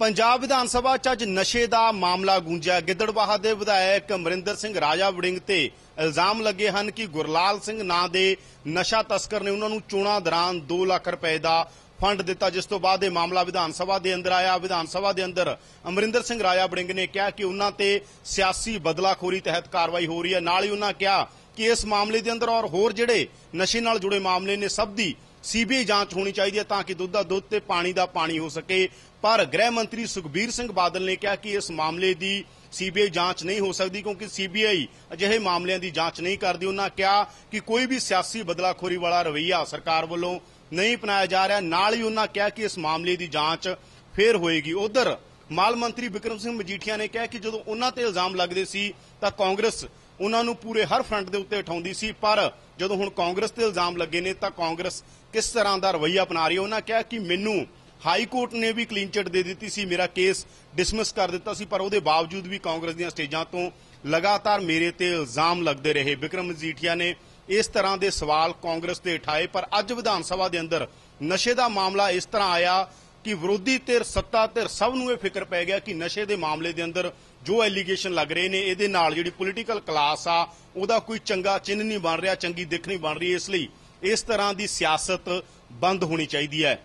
ਪੰਜਾਬ ਵਿਧਾਨ ਸਭਾ ਚ ਅੱਜ ਨਸ਼ੇ ਦਾ ਮਾਮਲਾ ਗੂੰਜਿਆ। ਗਿੱਦੜਬਾਹਾ ਦੇ ਵਿਧਾਇਕ ਅਮਰਿੰਦਰ ਸਿੰਘ ਰਾਜਾ ਵੜਿੰਗ ਤੇ ਇਲਜ਼ਾਮ ਲੱਗੇ ਹਨ ਕਿ ਗੁਰਲਾਲ ਸਿੰਘ ਨਾਂ ਦੇ ਨਸ਼ਾ ਤਸਕਰ ਨੇ ਉਹਨਾਂ ਨੂੰ ਚੋਣਾਂ ਦੌਰਾਨ 2 ਲੱਖ ਰੁਪਏ ਦਾ ਫੰਡ ਦਿੱਤਾ, ਜਿਸ ਤੋਂ ਬਾਅਦ ਇਹ ਮਾਮਲਾ ਵਿਧਾਨ ਸਭਾ ਦੇ ਅੰਦਰ ਆਇਆ। ਵਿਧਾਨ ਸਭਾ ਦੇ ਅੰਦਰ ਅਮਰਿੰਦਰ ਸਿੰਘ ਰਾਜਾ ਵੜਿੰਗ ਨੇ ਕਿਹਾ ਕਿ ਉਹਨਾਂ ਤੇ ਸਿਆਸੀ ਬਦਲਾਖੋਰੀ ਤਹਿਤ ਕਾਰਵਾਈ ਹੋ ਰਹੀ ਹੈ। ਨਾਲ ਹੀ ਉਹਨਾਂ ਕਿਹਾ ਕਿ ਇਸ ਮਾਮਲੇ ਦੇ ਅੰਦਰ ਔਰ ਹੋਰ ਜਿਹੜੇ ਨਸ਼ੇ ਨਾਲ ਜੁੜੇ ਮਾਮਲੇ ਨੇ, ਸਭ ਦੀ ਸੀਬੀਆਈ ਜਾਂਚ ਹੋਣੀ ਚਾਹੀਦੀ ਹੈ ਤਾਂ ਕਿ ਦੁੱਧ ਦਾ ਦੁੱਧ ਤੇ ਪਾਣੀ ਦਾ ਪਾਣੀ ਹੋ ਸਕੇ। ਪਰ ਗ੍ਰਹਿ ਮੰਤਰੀ ਸੁਖਬੀਰ ਸਿੰਘ ਬਾਦਲ ਨੇ ਕਿਹਾ ਕਿ ਇਸ ਮਾਮਲੇ ਦੀ ਸੀਬੀਆਈ ਜਾਂਚ ਨਹੀਂ ਹੋ ਸਕਦੀ ਕਿਉਂਕਿ ਸੀਬੀਆਈ ਅਜਿਹੇ ਮਾਮਲਿਆਂ ਦੀ ਜਾਂਚ ਨਹੀਂ ਕਰਦੀ। ਉਹਨਾਂ ਕਿਹਾ ਕਿ ਕੋਈ ਵੀ ਸਿਆਸੀ ਬਦਲਾਖੋਰੀ ਵਾਲਾ ਰਵਈਆ ਸਰਕਾਰ ਵੱਲੋਂ ਨਹੀਂ ਅਪਣਾਇਆ ਜਾ ਰਿਹਾ। ਨਾਲ ਹੀ ਉਹਨਾਂ ਕਿਹਾ ਕਿ ਇਸ ਮਾਮਲੇ ਦੀ ਜਾਂਚ ਫੇਰ ਹੋਏਗੀ। ਉਧਰ ਮਾਲ ਮੰਤਰੀ ਵਿਕਰਮ ਸਿੰਘ ਮਜੀਠੀਆ ਨੇ ਕਿਹਾ ਕਿ ਜਦੋਂ ਉਹਨਾਂ ਤੇ ਇਲਜ਼ਾਮ ਲੱਗਦੇ ਸੀ ਤਾਂ ਕਾਂਗਰਸ ਉਹਨਾਂ ਨੂੰ ਪੂਰੇ ਹਰ ਫਰੰਟ ਦੇ ਉੱਤੇ ਉਠਾਉਂਦੀ ਸੀ। ਪਰ ਜਦੋਂ ਹੁਣ ਕਾਂਗਰਸ ਤੇ ਇਲਜ਼ਾਮ ਲੱਗੇ ਨੇ ਤਾਂ ਕਾਂਗਰਸ ਕਿਸ ਤਰ੍ਹਾਂ ਦਾ ਰਵੱਈਆ ਅਪਣਾ ਰਹੀ ਹੈ? ਉਹਨਾਂ ਕਿਹਾ ਕਿ ਮੈਨੂੰ ਹਾਈ ਕੋਰਟ ਨੇ ਵੀ ਕਲੀਨ ਚਿਟ ਦੇ ਦਿੱਤੀ ਸੀ, ਮੇਰਾ ਕੇਸ ਡਿਸਮਿਸ ਕਰ ਦਿੱਤਾ ਸੀ, ਪਰ ਉਹਦੇ ਬਾਵਜੂਦ ਵੀ ਕਾਂਗਰਸ ਦੀਆਂ ਸਟੇਜਾਂ ਤੋਂ ਲਗਾਤਾਰ ਮੇਰੇ ਤੇ ਇਲਜ਼ਾਮ ਲੱਗਦੇ ਰਹੇ। ਵਿਕਰਮ ਮਜੀਠੀਆ ਨੇ ਇਸ ਤਰ੍ਹਾਂ ਦੇ ਸਵਾਲ ਕਾਂਗਰਸ ਤੇ ਉਠਾਏ, ਪਰ ਅੱਜ ਵਿਧਾਨ ਸਭਾ ਦੇ ਅੰਦਰ ਨਸ਼ੇ ਦਾ ਮਾਮਲਾ ਇਸ ਤਰ੍ਹਾਂ ਆਇਆ ਕਿ ਵਿਰੋਧੀ ਧਿਰ, ਸੱਤਾ ਧਿਰ ਸਭ ਨੂੰ ਇਹ ਫਿਕਰ ਪੈ ਗਿਆ ਕਿ ਨਸ਼ੇ ਦੇ ਮਾਮਲੇ ਦੇ ਅੰਦਰ ਜੋ ਐਲੀਗੇਸ਼ਨ ਲੱਗ ਰਹੇ ਨੇ, ਇਹਦੇ ਨਾਲ ਜਿਹੜੀ ਪੋਲੀਟੀਕਲ ਕਲਾਸ ਆ, ਉਹਦਾ ਕੋਈ ਚੰਗਾ ਚਿੰਨ੍ਹ ਨਹੀਂ ਬਣ ਰਿਹਾ, ਚੰਗੀ ਦਿੱਖ ਨਹੀਂ ਬਣ ਰਹੀ, ਇਸ ਲਈ ਇਸ ਤਰ੍ਹਾਂ ਦੀ ਸਿਆਸਤ ਬੰਦ ਹੋਣੀ ਚਾਹੀਦੀ ਹੈ।